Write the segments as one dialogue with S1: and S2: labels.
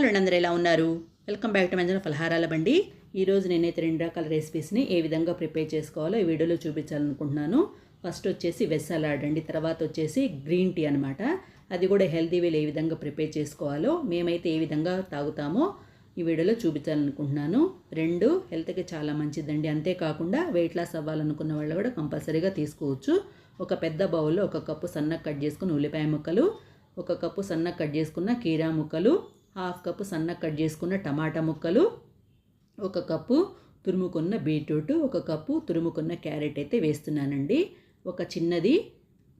S1: Hello అండి అందరూ ఎలా ఉన్నారు? వెల్కమ్ బ్యాక్ టు మంజన ఫలహారాల బండి. ఈరోజు నేనైతే రెండు రకాల రెసిపీస్ని ఏ విధంగా ప్రిపేర్ చేసుకోవాలో ఈ వీడియోలో చూపించాలనుకుంటున్నాను. ఫస్ట్ వచ్చేసి వెజ్ సలాడ్ అండి తర్వాత వచ్చేసి గ్రీన్ టీ అనమాట అది కూడా హెల్తీ వేలు ఏ విధంగా ప్రిపేర్ చేసుకోవాలో మేమైతే ఏ విధంగా తాగుతామో ఈ వీడియోలో చూపించాలనుకుంటున్నాను. రెండు హెల్త్కి చాలా మంచిదండి. అంతేకాకుండా వెయిట్ లాస్ అవ్వాలనుకున్న వాళ్ళు కూడా కంపల్సరీగా తీసుకోవచ్చు. ఒక పెద్ద బౌల్లో ఒక కప్పు సన్నగా కట్ చేసుకుని ఉల్లిపాయ ముక్కలు ఒక కప్పు సన్నగా కట్ చేసుకున్న కీరా ముక్కలు హాఫ్ కప్పు సన్న కట్ చేసుకున్న టమాటా ముక్కలు ఒక కప్పు తురుముకున్న బీట్రూట్ ఒక కప్పు తురుముకున్న క్యారెట్ అయితే వేస్తున్నానండి. ఒక చిన్నది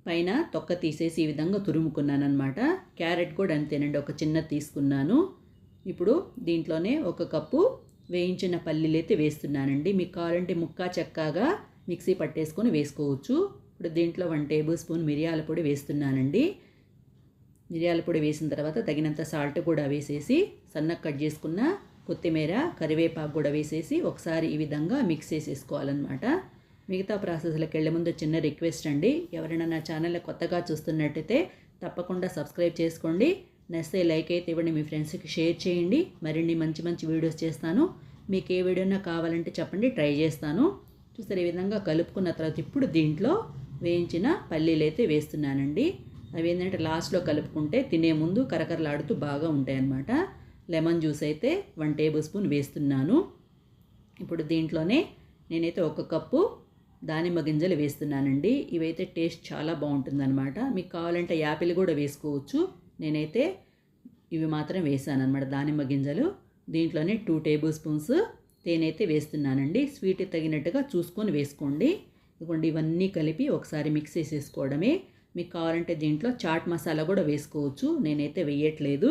S1: పైన తొక్క తీసేసి ఈ విధంగా తురుముకున్నాను అనమాట క్యారెట్ కూడా అంతేనండి ఒక చిన్నది తీసుకున్నాను. ఇప్పుడు దీంట్లోనే ఒక కప్పు వేయించిన పల్లీలు అయితే వేస్తున్నానండి. మీకు కావాలంటే ముక్కా చెక్కగా మిక్సీ పట్టేసుకొని వేసుకోవచ్చు. ఇప్పుడు దీంట్లో వన్ టేబుల్ స్పూన్ మిరియాల పొడి వేస్తున్నానండి. మిరియాల పొడి వేసిన తర్వాత తగినంత సాల్ట్ కూడా వేసేసి సన్నగా కట్ చేసుకున్న కొత్తిమీర కరివేపాకు కూడా వేసేసి ఒకసారి ఈ విధంగా మిక్స్ చేసేసుకోవాలన్నమాట. మిగతా ప్రాసెస్లకు వెళ్ళే ముందు చిన్న రిక్వెస్ట్ అండి. ఎవరైనా నా ఛానల్ కొత్తగా చూస్తున్నట్టయితే తప్పకుండా సబ్స్క్రైబ్ చేసుకోండి. నచ్చితే లైక్ అయితే ఇవ్వండి మీ ఫ్రెండ్స్కి షేర్ చేయండి. మరిన్ని మంచి మంచి వీడియోస్ చేస్తాను. మీకు ఏ వీడియోనా కావాలంటే చెప్పండి ట్రై చేస్తాను. చూస్తారు ఈ విధంగా కలుపుకున్న తర్వాత ఇప్పుడు దీంట్లో వేయించిన పల్లీలు అయితే వేస్తున్నానండి. అవి ఏంటంటే లాస్ట్లో కలుపుకుంటే తినే ముందు కరకరలాడుతూ బాగా ఉంటాయన్నమాట. లెమన్ జ్యూస్ అయితే వన్ టేబుల్ స్పూన్ వేస్తున్నాను. ఇప్పుడు దీంట్లోనే నేనైతే ఒక కప్పు దానిమ్మ గింజలు వేస్తున్నానండి. ఇవైతే టేస్ట్ చాలా బాగుంటుందన్నమాట. మీకు కావాలంటే యాపిల్ కూడా వేసుకోవచ్చు. నేనైతే ఇవి మాత్రం వేసాను అనమాట దానిమ్మ గింజలు. దీంట్లోనే టూ టేబుల్ స్పూన్స్ తేనైతే వేస్తున్నానండి. స్వీట్ తగినట్టుగా చూసుకొని వేసుకోండి. ఇవ్వండి ఇవన్నీ కలిపి ఒకసారి మిక్స్ చేసేసుకోవడమే. మీకు కావాలంటే దీంట్లో చాట్ మసాలా కూడా వేసుకోవచ్చు. నేనైతే వేయట్లేదు.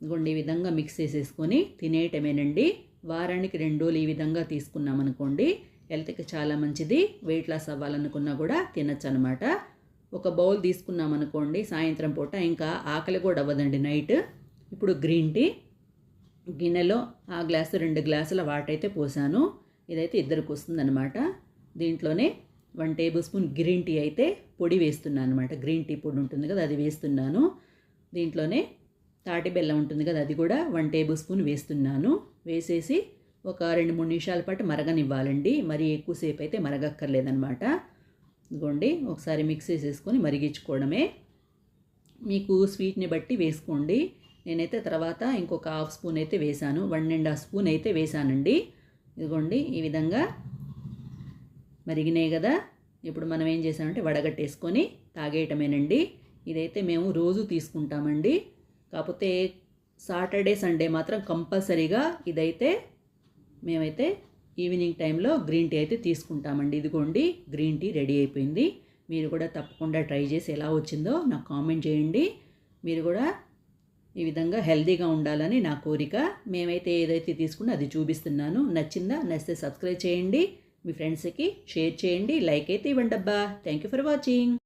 S1: ఇదిగోండి ఈ విధంగా మిక్స్ చేసేసుకొని తినేయటమేనండి. వారానికి రెండు రోజులు ఈ విధంగా తీసుకున్నామనుకోండి హెల్త్కి చాలా మంచిది. వెయిట్ లాస్ అవ్వాలనుకున్నా కూడా తినచ్చు అనమాట ఒక బౌల్ తీసుకున్నామనుకోండి సాయంత్రం పూట ఇంకా ఆకలి కూడా అవ్వదండి నైట్. ఇప్పుడు గ్రీన్ టీ గిన్నెలో ఆ గ్లాసు రెండు గ్లాసుల వాటర్ అయితే పోసాను. ఇదైతే ఇద్దరికి వస్తుందన్నమాట దీంట్లోనే one tablespoon green tea అయితే పొడి వేస్తున్నాను అనమాట గ్రీన్ టీ పొడి ఉంటుంది కదా అది వేస్తున్నాను. దీంట్లోనే తాటి బెల్లం ఉంటుంది కదా అది కూడా వన్ టేబుల్ స్పూన్ వేస్తున్నాను. వేసేసి ఒక రెండు మూడు నిమిషాల పాటు మరగనివ్వాలండి. మరి ఎక్కువసేపు అయితే మరగక్కర్లేదనమాట ఇదిగోండి ఒకసారి మిక్స్ చేసేసుకొని మరిగించుకోవడమే. మీకు స్వీట్ని బట్టి వేసుకోండి. నేనైతే తర్వాత ఇంకొక హాఫ్ స్పూన్ అయితే వేశాను. వన్ అండ్ హాఫ్ స్పూన్ అయితే వేశానండి. ఇదిగోండి ఈ విధంగా మరిగినాయి కదా. ఇప్పుడు మనం ఏం చేసామంటే వడగట్టేసుకొని తాగేయటమేనండి. ఇదైతే మేము రోజు తీసుకుంటామండి. కాకపోతే సాటర్డే సండే మాత్రం కంపల్సరీగా ఇదైతే మేమైతే ఈవినింగ్ టైంలో గ్రీన్ టీ అయితే తీసుకుంటామండి. ఇదిగోండి గ్రీన్ టీ రెడీ అయిపోయింది. మీరు కూడా తప్పకుండా ట్రై చేసి ఎలా వచ్చిందో నాకు కామెంట్ చేయండి. మీరు కూడా ఈ విధంగా హెల్దీగా ఉండాలని నా కోరిక. మేమైతే ఏదైతే తీసుకున్నా అది చూపిస్తున్నాను. నచ్చిందా? నచ్చితే సబ్స్క్రైబ్ చేయండి. మీ ఫ్రెండ్స్కి షేర్ చేయండి లైక్ అయితే ఇవ్వండి అబ్బా థ్యాంక్ యూ ఫర్ వాచింగ్